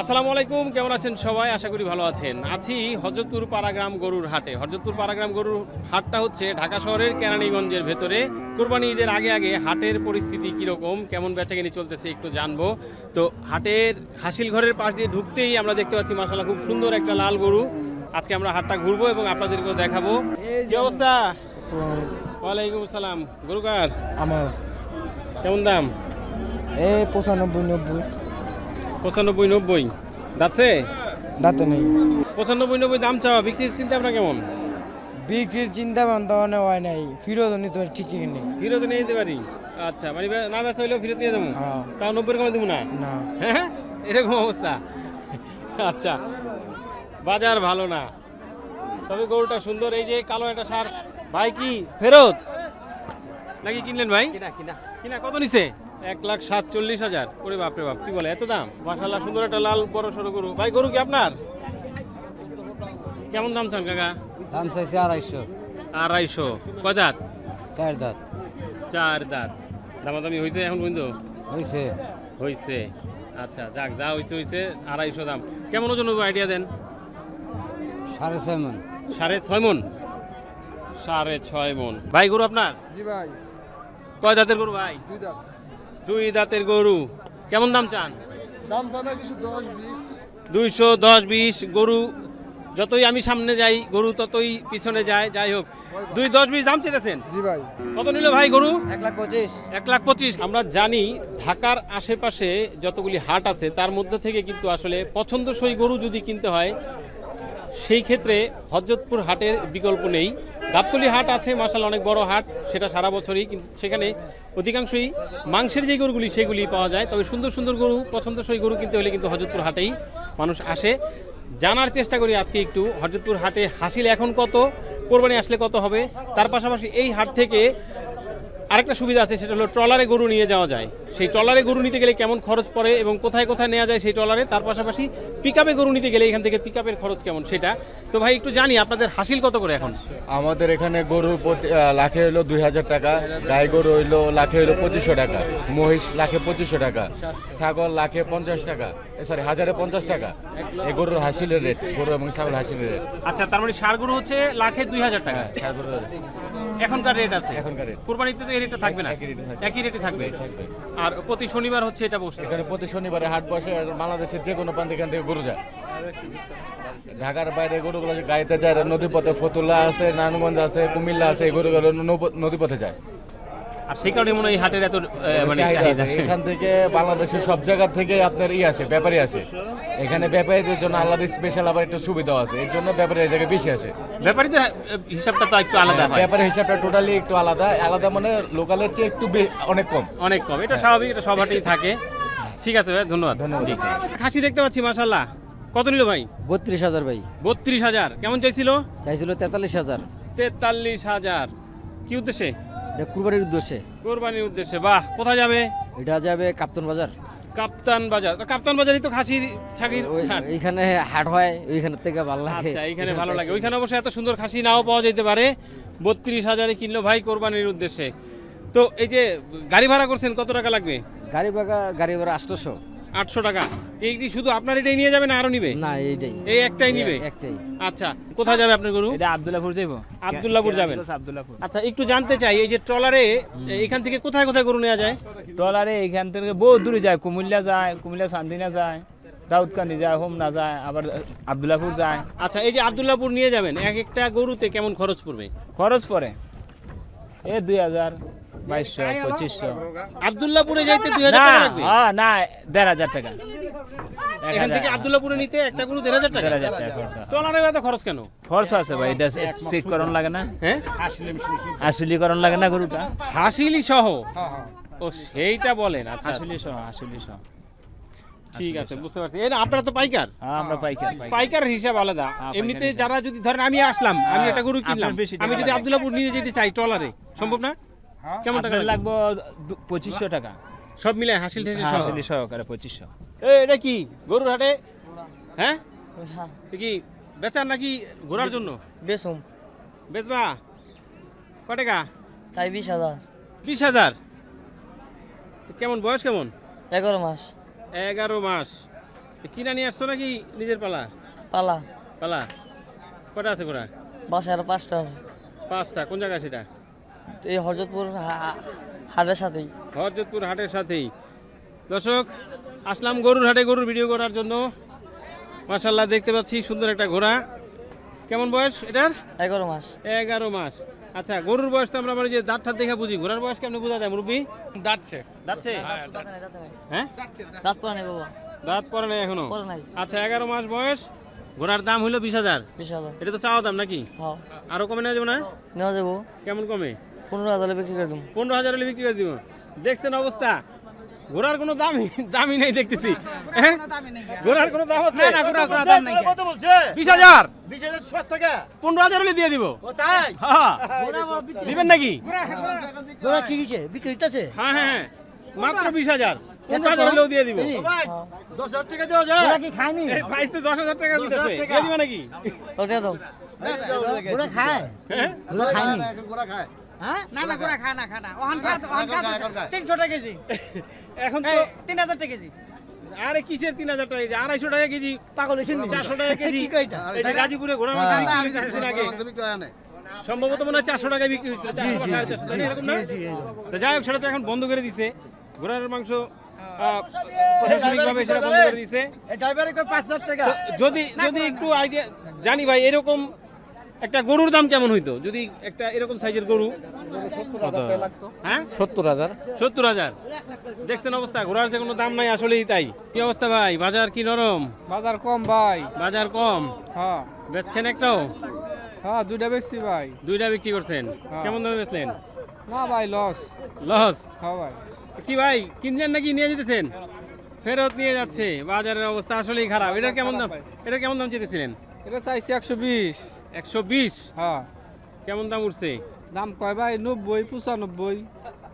আসসালামু আলাইকুম কেমন আছেন সবাই? আশা করি ভালো আছেন। আছি হজরতপুর পাড়াগ্রাম গরুর হাটে। হজরতপুর পাড়াগ্রাম গরুর হাটটা হচ্ছে ঢাকা শহরের কেরানীগঞ্জের ভেতরে। কোরবানি ঈদের আগে আগে হাটের পরিস্থিতি কীরকম কেমন বেচাকেনি চলতেছে একটু জানব। তো হাটের হাসিল ঘরের পাশ দিয়ে ঢুকতেই আমরা দেখতে পাচ্ছি মাসাল্লাহ খুব সুন্দর একটা লাল গরু। আজকে আমরা হাটটা ঘুরবো এবং আপনাদেরকেও দেখাবো। কি অবস্থা? ওয়ালাইকুম আসসালাম। গরুকার আমার। কেমন দাম? এই পঁচানব্বই নব্বই। পঁচানব্বই নব্বই। যাচ্ছে দাঁতে নেই। পঁচানব্বই নব্বই দাম চাওয়া বিক্রির চিন্তা আপনার কেমন? বিক্রির চিন্তা ভাবনা হয় নাই। ফিরত নিতে পারি ঠিক ঠিক নেই ফিরত নিয়ে যেতে পারি? আচ্ছা মানে না বেচা হইলেও ফিরত নিয়ে যাব? হ্যাঁ। তাও নব্বই কমে দেবো না? না। হ্যাঁ এরকম অবস্থা। আচ্ছা বাজার ভালো না। তবে গরুটা সুন্দর এই যে কালো একটা সার। ভাই কি ফেরত? নাকি কিনলেন ভাই? কিনা কিনা। কিনা কত নিছে? এক লাখ সাতচল্লিশ হাজার। ওরে বাপরে বাপ কি বলে এত দাম? মাসাল্লাহ সুন্দর একটা লাল বড় সড়ো গরু। ভাই গরু কি আপনার? কেমন দাম চান কাকা? দাম চাইছে আড়াইশো। আড়াইশো। কয় দাঁত? চার দাঁত। চার দাঁত। দামাদামি হয়েছে এখন পর্যন্ত? হয়েছে হয়েছে আচ্ছা যাক যা হয়েছে হয়েছে আড়াইশো দাম। কেমন ওজন হবে আইডিয়া দেন? সাড়ে ছয় মন। সাড়ে ছয় মন? সাড়ে ছয় মন। ভাই গরু আপনার? জি ভাই। কয় দাঁতের গরু ভাই? দুই দাঁত। দুই দাঁতের গরু। কেমন দাম চান? দাম জানা কিছু দশ বিশ। দুইশো দশ বিশ। গরু যতই আমি সামনে যাই গরু ততই পিছনে যায়। যাই হোক দুই দশ বিশ দাম চেয়েছেন? জি ভাই। কত নিল ভাই গরু? এক লাখ পঁচিশ। এক লাখ পঁচিশ। আমরা জানি ঢাকার আশেপাশে যতগুলি হাট আছে তার মধ্যে থেকে কিন্তু আসলে পছন্দসই গরু যদি কিনতে হয় সেই ক্ষেত্রে হজরতপুর হাটের বিকল্প নেই। গাবতলি হাট আছে মাসাল অনেক বড় হাট, সেটা সারা বছরই, কিন্তু সেখানে অধিকাংশই মাংসের যে গরুগুলি, সেগুলি পাওয়া যায়। তবে সুন্দর সুন্দর গরু, পছন্দসই গরু কিনতে হলে কিন্তু হজরতপুর হাটেই মানুষ আসে। জানার চেষ্টা করি আজকে একটু, হজরতপুর হাটে হাসিল এখন কত, কোরবানি আসলে কত হবে? তার পাশাপাশি এই হাট থেকে আরেকটা সুবিধা আছে সেটা হলো ট্রলারে গরু নিয়ে যাওয়া যায়। সেই ট্রলারে গরু নিতে গেলে কেমন খরচ পড়ে এবং কোথায় কোথায় নেওয়া যায় সেই ট্রলারে? তার পাশাপাশি পিকআপে গরু নিতে গেলে এখান থেকে পিকআপের খরচ কেমন সেটা? তো ভাই একটু জানি আপনাদের হাসিল কত করে এখন? আমাদের এখানে গরুর প্রতি লাখে হইল দুই হাজার টাকা গাই গরু হইল লাখে হইল পঁচিশশো টাকা মহিষ লাখে পঁচিশশো টাকা ছাগল লাখে পঞ্চাশ টাকা সরি হাজারে পঞ্চাশ টাকা। এই গরুর হাসিলের রেট গরু এবং ছাগল হাসিলের রেট আচ্ছা তার মানে সার গরু হচ্ছে লাখে দুই হাজার টাকা। এখনকার রেট আছে? এখনকার রেট কোরবানিতে তো এই রেটটা থাকবে না? একই রেটে থাকবে। আর প্রতি শনিবার হচ্ছে এটা বসে এখানে প্রতি শনিবারে হাট বসে আর বাংলাদেশের যে কোনো প্রান্ত এখান থেকে গরু যায়। ঢাকার বাইরে গরুগুলো গাইতে গাড়িতে যায় নদীপথে ফতুল্লা আছে নারায়ণগঞ্জ আছে কুমিল্লা আছে এই গরুগুলো নদীপথে যায়। আর সেই কারণে মনে হয় এই হাটের এত মানে চাহিদা এখান থেকে বাংলাদেশের সব জায়গা থেকে আপনার ই আসে ব্যাপারী আসে। এখানে ব্যাপারীদের জন্য আলাদা স্পেশাল আবার একটু সুবিধা আছে। এর জন্য ব্যাপারী এই জায়গায় বেশি আসে। ব্যাপারীদের হিসাবটা তো একটু আলাদা হয় ব্যাপারী হিসাবটা টোটালি একটু আলাদা। আলাদা মানে লোকালের চেয়ে একটু বে- অনেক কম। অনেক কম। এটা স্বাভাবিক এটা সব হাটেই থাকে। ঠিক আছে ভাই ধন্যবাদ। ধন্যবাদ। খাসি দেখতে পাচ্ছি মাশাল্লাহ কত নিল ভাই? বত্রিশ হাজার ভাই। বত্রিশ হাজার। কেমন চাইছিল? চাইছিল তেতাল্লিশ হাজার। তেতাল্লিশ হাজার। কি উদ্দেশ্যে? এটা কুরবানির উদ্দেশ্যে। কোরবানির উদ্দেশ্যে। বাহ কোথায় যাবে? এটা যাবে কাপ্তন বাজার। কাপ্তান বাজার। কাপ্তান বাজারই তো খাসির ছাগির ওই- হাট। এইখানে হাট হয় ওইখান থেকে ভালো লাগে। আচ্ছা এইখানে ভালো লাগে। ওইখানে অবশ্যই এত সুন্দর খাসি নাও পাওয়া যেতে পারে। বত্রিশ হাজারে কিনলো ভাই কোরবানির উদ্দেশ্যে। তো এই যে গাড়ি ভাড়া করছেন কত টাকা লাগবে? গাড়ি ভাড়া গাড়ি ভাড়া আটশোশো আটশো টাকা। এই শুধু আপনার এটাই নিয়ে যাবে না আরও নিবে? না এইটাই। এই একটাই নিবে? একটাই। আচ্ছা কোথায় যাবে আপনার গরু? এটা আব্দুল্লাহপুর যাইবো। আব্দুল্লাহপুর যাবেন? আব্দুল্লাহপুর আচ্ছা একটু জানতে চাই এই যে ট্রলারে এখান থেকে কোথায় কোথায় গরু নেওয়া যায়? ট্রলারে এখান থেকে বহু দূরে যায় কুমিল্লা যায় কুমিল্লা সান্দিনা যায় দাউদকান্দি যায় হোমনা যায় আবার আব্দুল্লাহপুর যায়। আচ্ছা এই যে আব্দুল্লাহপুর নিয়ে যাবেন এক একটা গরুতে কেমন খরচ পড়বে? খরচ পড়ে? এ দুই হাজার বাইশশো পঁচিশশো। যাইতে দুই হাজার টাকা লাগবে? হ্যাঁ না দেড় হাজার টাকা। এখান থেকে আব্দুল্লাহপুরে নিতে একটা গরু দেড় হাজার টাকা। দেড় হাজার টাকা খরচ হয়। এত খরচ কেন? খরচ আছে ভাই এটা চেক করণ লাগে না। হ্যাঁ? আসলিকরণ লাগে না গরুটা? হাসিলি সহ ও সেইটা বলেন আচ্ছা আসলি সহ আসলি সহ ঠিক আছে বুঝতে পারছি। এই আপনারা তো পাইকার। হ্যাঁ আমরা পাইকার। পাইকার। হিসাব আলাদা। হ্যাঁ, এমনিতে যারা যদি ধরেন আমি আসলাম আমি একটা গরু কিনলাম। আমি যদি লাগে। আব্দুল্লাহপুর নিয়ে যেতে চাই ট্রলারে সম্ভব না? কেমন টাকা লাগবে পঁচিশশো টাকা। সব মিলে হাসিল সহ? আসলি সহকারে পঁচিশশো। এই, এটা কি? গরুর হাটে? হ্যাঁ? এ কি বেচার নাকি ঘোরার জন্য? বেসম বেচবা? ক টাকা? চাই বিশ হাজার। বিশ হাজার? কেমন বয়স কেমন? এগারো মাস। এগারো মাস। কিনা নিয়ে আসছো নাকি নিজের পালা? পালা। পালা। কটা আছে ঘোড়া? বাসায় আরও পাঁচটা আছে। পাঁচটা। কোন জায়গা সেটা? এই হরজতপুর হা- হাটের সাথেই। হরজতপুর হাটের সাথেই। দর্শক আসলাম গরুর হাটে গরুর ভিডিও করার জন্য। মাশাল্লাহ দেখতে পাচ্ছি সুন্দর একটা ঘোড়া। কেমন বয়স এটার? এগারো মাস। এগারো মাস। আচ্ছা গরুর বয়স তো আমরা মানে যে দাঁত ঠাত দেখে বুঝি। ঘোড়ার বয়স কেমন বোঝা যায় মুরব্বী? দাঁতছে। দাঁত নাই, দাঁত নাই। হ্যাঁ? দাঁত পরে নাই বাবা। দাঁত পরে নাই এখনও? আচ্ছা এগারো মাস বয়স। ঘোড়ার দাম হইল বিশ হাজার। বিশ হাজার। এটা তো চাওয়া দাম নাকি? হ্যাঁ। আরও কমে নেওয়া যাবে না? নেওয়া যাব। কেমন কমে? পনেরো হাজারে বিক্রি করে দেবো। পনেরো হাজার হলে বিক্রি করে দিব। দেখছেন অবস্থা? ঘোড়ার কোনো দামই দামই নেই দেখতেছি। হ্যাঁ? ঘোড়ার কোনো দাম আছে? বিশ হাজার। পনেরো হাজার হলে দিয়ে দিব। হ্যাঁ। দিবেন নাকি? গোড়া কি গেছে বিক্রি হইতাছে হ্যাঁ হ্যাঁ হ্যাঁ। মাত্র বিশ হাজার। পনেরো হাজার হলেও দিয়ে দিব। গোড়া কি খায়নি? এই ভাই তো দশ হাজার টাকা দিতেছে। দিয়ে দিবা নাকি? ওটা দাও। গোড়া খায়? হ্যাঁ? গোড়া খায়নি? হ্যাঁ না না গোড়া খায়। আরে কিসের তিন হাজার টাকা আড়াইশো টাকা কেজি। পাগল চারশো টাকা কেজি। গাজীপুরে সম্ভবত মনে হয় চারশো টাকায় বিক্রি হয়েছিল? এরকম না? যাই হোক সেটা তো এখন বন্ধ করে দিছে। ঘোড়ার মাংস আহ, প্রশাসনিকভাবে সেটা বন্ধ করে দিছে। পাঁচ হাজার টাকা? যদি যদি একটু আইডিয়া জানি ভাই এরকম একটা গরুর দাম কেমন হইতো? যদি একটা এরকম সাইজের গরু। হ্যাঁ? সত্তর হাজার। সত্তর হাজার। দেখছেন অবস্থা? ঘোড়ার যে কোনো দাম নাই আসলেই তাই। কি অবস্থা ভাই? বাজার কি নরম? বাজার কম ভাই। বাজার কম? হ্যাঁ। বেচছেন একটাও? হ্যাঁ দুইটা বেশি ভাই। দুইটা বিক্রি করছেন? কেমন দামে বেচলেন? না ভাই লস। লস? হ্যাঁ ভাই। কি ভাই কিনছেন নাকি নিয়ে যেতেছেন? ফেরত নিয়ে যাচ্ছে। বাজারের অবস্থা আসলেই খারাপ। এটা কেমন দাম এটা কেমন দাম চেয়েছিলেন এটা চাইছি একশো বিশ। একশো বিশ? হ্যাঁ। কেমন দাম উঠছে? দাম কয় ভাই? নব্বই পঁচানব্বই।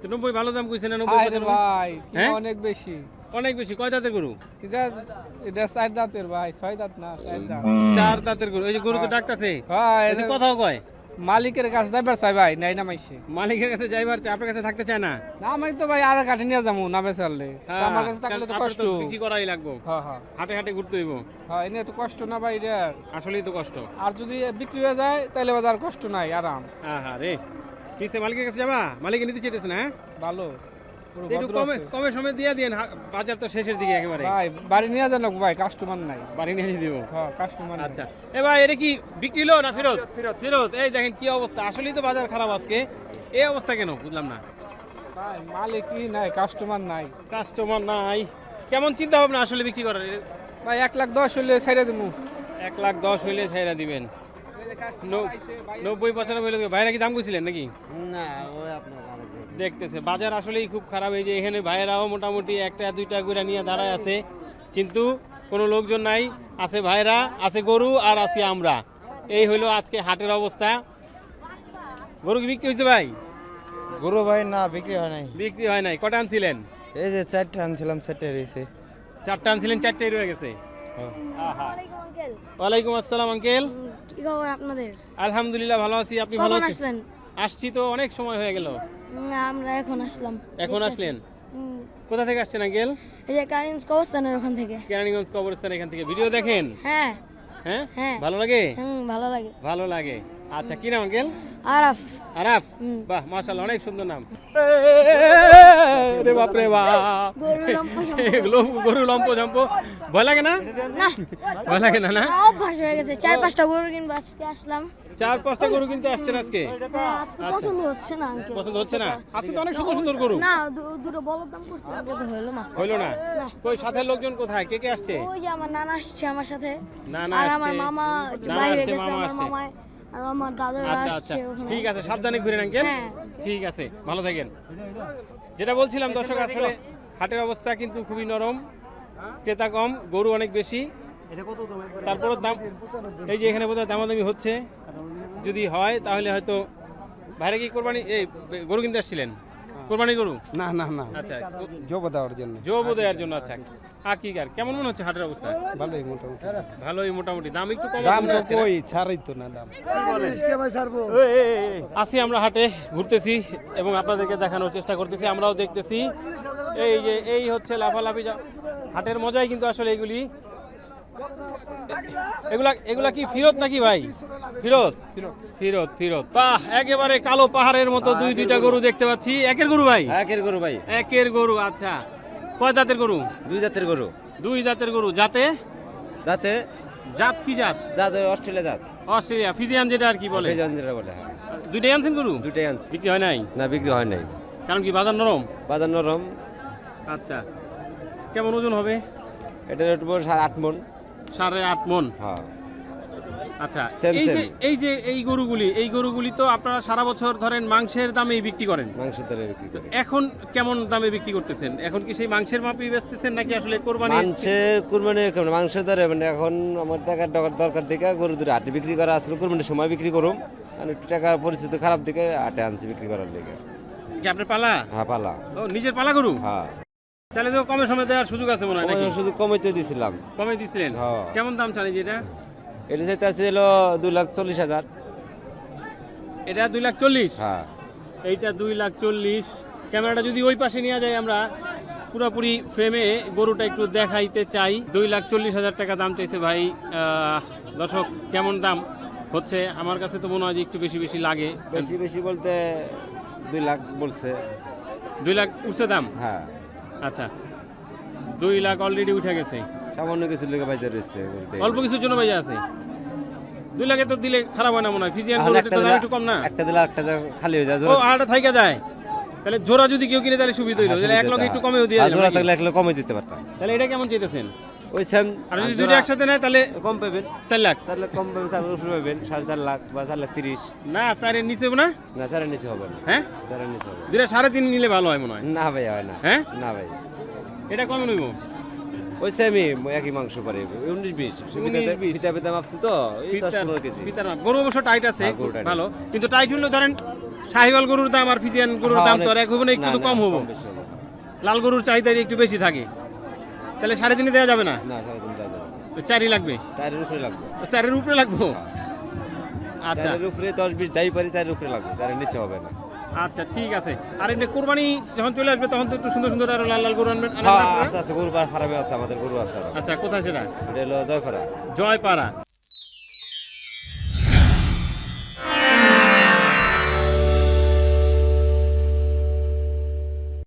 তো নব্বই ভালো দাম কইছে না নব্বই আরে ভাই হ্যাঁ? অনেক বেশি। অনেক বেশি। কয় দাঁতের গরু? এটা এটা চার দাঁতের ভাই ছয় দাঁত না চার দাঁত। চার দাঁতের গরু। এই যে গরু তো ডাকতেছে। হ্যাঁ কথাও কয়। মালিকের কাছে যাইবার চাই ভাই নাই নামাইছে। মালিকের কাছে যাইবার চাই, আপনার কাছে থাকতে চায় না? না আমি তো ভাই আর কাটি নিয়ে যাব না বেচারলে। হ্যাঁ, আমার কাছে থাকলে তো কষ্ট। কি করাই লাগবো। হ্যাঁ হ্যাঁ। হাটে হাটে ঘুরতে হইব। হ্যাঁ এনে তো কষ্ট না ভাই এটা আসলেই তো কষ্ট। আর যদি বিক্রি হয়ে যায় তাহলে বাজার কষ্ট নাই আরাম। হ্যাঁ হ্যাঁ রে। কিসে মালিকের কাছে যাবা? মালিকে নিতে চাইতেছ না হ্যাঁ? ভালো। একটু ভদ্র কমে কমে সময় দিয়ে দিন বাজার তো শেষের দিকে একেবারে ভাই বাড়ি নিয়ে যান ভাই কাস্টমার নাই। বাড়ি নিয়ে দিব। হ্যাঁ কাস্টমার আচ্ছা। এ ভাই এটা কি বিক্রি হলো না ফেরত? ফেরত ফেরত। এই দেখেন কি অবস্থা। আসলেই তো বাজার খারাপ আজকে। এই অবস্থা কেন? বুঝলাম না। ভাই মালিকই নাই কাস্টমার নাই। কাস্টমার নাই। কেমন চিন্তা ভাবনা আসলে বিক্রি করার? ভাই এক লাখ দশ হইলে ছাইড়ে দিব এক লাখ দশ হইলে ছাইরা দিবেন। নব্বই পঁচানব্বই হইলে ভাইরা কি দাম কইছিলেন নাকি? না ওই আপনার দেখতেছে। বাজার আসলেই খুব খারাপ। এই যে এখানে ভাইয়েরাও মোটামুটি একটা দুইটা করে নিয়ে দাঁড়ায় আছে। কিন্তু কোনো লোকজন নাই। আছে ভাইরা আছে গরু আর আছি আমরা। এই হইল আজকে হাটের অবস্থা। গরু কি বিক্রি হয়েছে ভাই? গরু ভাই না বিক্রি হয় নাই। বিক্রি হয় নাই। কটা আনছিলেন? এই যে চারটে আনছিলাম চারটে রয়েছে। চারটা আনছিলেন চারটাই রয়ে গেছে? ওয়ালাইকুম আসসালাম আঙ্কেল। কি খবর আপনাদের? আলহামদুলিল্লাহ ভালো আছি। আপনি ভালো আছেন? আসছি তো অনেক সময় হয়ে গেল। না আমরা এখন আসলাম। এখন আসলেন? কোথা থেকে আসছেন আঙ্কেল? এই যে কারিন্স কবরস্থানের ওখান থেকে। কেরানীগঞ্জ কবরস্থান এখান থেকে। ভিডিও দেখেন? হ্যাঁ। হ্যাঁ? হ্যাঁ। ভালো লাগে? হুম ভালো লাগে। ভালো লাগে। আচ্ছা কি নাম আঙ্কেল? আরাফ। আরাফ? বাহ মাশাআল্লাহ অনেক সুন্দর নাম। রে বাপ রে বাপ গরু লম্প সম্প। এগুলো গরু লম্প জম্প ভয় লাগে না? না। ভয় লাগে না না? না, অভ্যাস হয়ে গেছে। চার পাঁচটা গরু কিনবো আজকে আসলাম। চার পাঁচটা গরু কিন্তু আসছেন আজকে? হ্যাঁ, আজকে পছন্দ হচ্ছে না পছন্দ হচ্ছে না আজকে তো অনেক সুন্দর সুন্দর গরু। না দুটো বলদ দাম করছে আগে হলো না। হইল না? না। তো সাথে লোকজন কোথায়? কে কে আসছে? ওই যে আমার নানা আসছে আমার সাথে। নানা আর আমার মামা বাইরে আসছে, গেছে মামা আমার আসছে। আর আমার দাদারা আচ্ছা আচ্ছা। আসছে ঠিক আছে সাবধানে ঘুরে আঙ্কেল। হ্যাঁ। ঠিক আছে ভালো থাকেন। যেটা বলছিলাম দর্শক আসলে হাটের অবস্থা কিন্তু খুবই নরম ক্রেতা কম গরু অনেক বেশি। তারপর দাম এই যে এখানে বোধহয় দামাদামি হচ্ছে। যদি হয় তাহলে হয়তো বাইরে কি কোরবানি এই গরু কিনতে আসছিলেন? কোরবানি গরু? না না না। আচ্ছা জব দেওয়ার জন্য। জব দেওয়ার জন্য আচ্ছা। আর কি কার কেমন মনে হচ্ছে হাটের অবস্থা? ভালোই মোটামুটি। ভালোই মোটামুটি দাম একটু কম দাম তো না? কই ছাড়াই তো না দাম। আছি আমরা হাটে ঘুরতেছি এবং আপনাদেরকে দেখানোর চেষ্টা করতেছি আমরাও দেখতেছি। এই যে এই হচ্ছে লাফালাফি হাটের মজাই কিন্তু আসলে এগুলি। এগুলা এগুলা কি ফিরত নাকি ভাই? ফিরত? ফিরত ফিরত বাহ একেবারে কালো পাহাড়ের মতো দুই দুইটা গরু দেখতে পাচ্ছি। একের গরু ভাই? একের গরু ভাই। একের গরু আচ্ছা। কয় দাঁতের গরু? দুই জাতের গরু। দুই দাঁতের গরু। যাতে যাতে জাত কি জাত? যাতে অস্ট্রেলিয়া জাত। অস্ট্রেলিয়া ফিজিয়ান যেটা আর কি বলে। ভেজান যেটা বলে হ্যাঁ। দুইটাই আনছেন গরু? দুইটাই আনছি। বিক্রি হয় নাই? না বিক্রি হয় নাই। কারণ কি বাজার নরম? বাজার নরম। আচ্ছা। কেমন ওজন হবে? একটু সাড়ে আট মন সাড়ে আট মন। হ্যাঁ। আচ্ছা এই যে এই যে এই গরুগুলি এই গরুগুলি তো আপনারা সারা বছর ধরেন মাংসের দামেই বিক্রি করেন। মাংস তেলে বিক্রি করে। এখন কেমন দামে বিক্রি করতেছেন? এখন কি সেই মাংসের মাপই বেচতেছেন নাকি আসলে কোরবানি মাংসের কুরবানি কেমন মাংসের দরে মানে এখন আমার টাকার দরকার দরকার দিকে গরু দুটো হাটে বিক্রি করা আসলে কুরবানির সময় বিক্রি করুম। আর একটু টাকা পরিস্থিতি খারাপ দিকে হাটে আনছি বিক্রি করার দিকে কি আপনার পালা? হ্যাঁ পালা। ও নিজের পালা গরু? হ্যাঁ। তাহলে তো কমে সময় দেওয়ার সুযোগ আছে মনে হয় নাকি? শুধু কমাইতে দিয়েছিলাম কমে দিছিলেন? হ্যাঁ। কেমন দাম চালি যেটা এটা? যেতে ছিল দুই লাখ চল্লিশ হাজার। এটা দুই লাখ চল্লিশ? হ্যাঁ। এইটা দুই লাখ চল্লিশ। ক্যামেরাটা যদি ওই পাশে নিয়ে যায় আমরা পুরোপুরি ফ্রেমে গরুটা একটু দেখাইতে চাই। দুই লাখ চল্লিশ হাজার টাকা দাম চাইছে ভাই। দর্শক কেমন দাম হচ্ছে? আমার কাছে তো মনে হয় যে একটু বেশি বেশি লাগে। বেশি বেশি বলতে দুই লাখ বলছে। দুই লাখ উঠছে দাম? হ্যাঁ। আচ্ছা দুই লাখ অলরেডি উঠে গেছে। সামান্য কিছু লোকে বাজার রয়েছে অল্প কিছুর জন্য ভাই আছে। দুই লাখে তো দিলে খারাপ হয় না মনে হয়। ফিজিয়ান তো দাম একটু কম না? একটা দিলে একটা খালি হয়ে যায় ও আড়াটা থাইকা যায়। তাহলে জোড়া যদি কেউ কিনে তাহলে সুবিধা হইল। তাহলে এক লক্ষ একটু কমেও দিয়ে জোড়া থাকলে এক লাখ কমে দিতে পারতাম। তাহলে এটা কেমন চাইতেছেন? ওই সেম আর যদি একসাথে নেয় তাহলে কম পাবেন চার লাখ। তাহলে কম পাবেন চার উপরে পাবেন সাড়ে চার লাখ বা চার লাখ তিরিশ। না চারের নিচে না? না চারের নিচে হবে না। হ্যাঁ? চারের নিচে হবে। দুইটা সাড়ে তিন নিলে ভালো হয় মনে হয়। না ভাই হয় না। হ্যাঁ? না ভাই। এটা কমে নইব ওই সেমই একই মাংস পারে। উনিশ বিশ। পিতা পিতা মাপছি তো কেজি। মাপ। গরু অবশ্য টাইট আছে হ্যাঁ, ভালো। কিন্তু টাইট হলে ধরেন শাহিওয়াল গরুর দাম আর ফিজিয়ান গরুর হ্যাঁ, দাম তো আর এক হবে না একটু কম হব। হবে। লাল গরুর চাহিদা একটু বেশি থাকে। তাহলে সাড়ে তিনে দেওয়া যাবে না? না সাড়ে তিন দেওয়া যাবে। তো চারই লাগবে? চারের উপরে লাগবে। চারের উপরে লাগবো? আচ্ছা। চারের উপরে দশ বিশ যাই পারি চারের উপরে লাগবে চারের নিচে হবে না। আচ্ছা ঠিক আছে। আর এমনি কোরবানি যখন চলে আসবে তখন তো একটু সুন্দর সুন্দর আর লাল লাল গরু আনবেন আচ্ছা আচ্ছা গরু ফার্মে আছে আমাদের গরু আছে আচ্ছা কোথায় সেটা? এটা হলো জয়পাড়া। জয়পাড়া।